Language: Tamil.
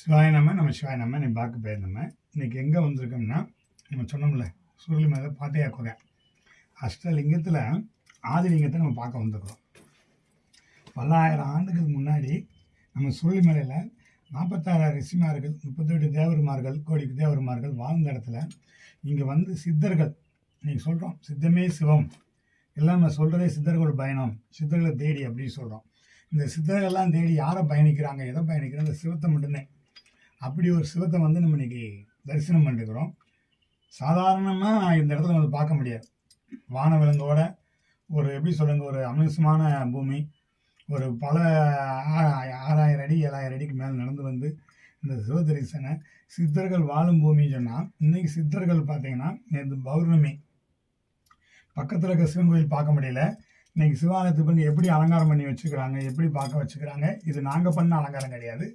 சிவாய நம்ம நம்ம சிவாய நம்ம நீ பார்க்க போயிருந்தோம் இன்னைக்கு எங்கே வந்திருக்கோம்னா நம்ம சொன்னோம்ல சுருளி மேலே பாட்டையா குகை அஷ்டலிங்கத்தில் ஆதிலிங்கத்தை நம்ம பார்க்க வந்திருக்கிறோம். பல்லாயிரம் ஆண்டுகளுக்கு முன்னாடி நம்ம சுருளி மலையில் நாற்பத்தாறாயிரம் ரிஷிமார்கள் முப்பத்தெட்டு தேவருமார்கள் கோடி தேவருமார்கள் வாழ்ந்த இடத்துல இங்கே வந்து சித்தர்கள் நீங்கள் சொல்கிறோம் சித்தமே சிவம். எல்லாம் நம்ம சொல்கிறதே சித்தர்கள் பயணம் சித்தர்களை தேடி அப்படின்னு சொல்கிறோம் இந்த சித்தர்கள்லாம் தேடி யாரை பயணிக்கிறாங்க எதை பயணிக்கிறாங்க? இந்த சிவத்தை மட்டும்தான். அப்படி ஒரு சிவத்தை வந்து நம்ம இன்னைக்கு தரிசனம் பண்ணிருக்கிறோம். சாதாரணமாக இந்த இடத்துல வந்து பார்க்க முடியாது. வானவிலங்கோட ஒரு எப்படி சொல்லுங்க ஒரு அமிசமான பூமி ஒரு பல ஆறாயிரம் அடி ஏழாயிரம் அடிக்கு மேலே நடந்து வந்து இந்த சிவதரிசனை சித்தர்கள் வாழும் பூமின்னு சொன்னால் இன்னைக்கு சித்தர்கள் பார்த்தீங்கன்னா நேற்று பௌர்ணமி பக்கத்தில் இருக்க சிவன் கோயில் பார்க்க முடியல. இன்றைக்கி சிவாலயத்துக்கு வந்து எப்படி அலங்காரம் பண்ணி வச்சுக்கிறாங்க எப்படி பார்க்க வச்சுக்கிறாங்க இது நாங்கள் பண்ண அலங்காரம் கிடையாது.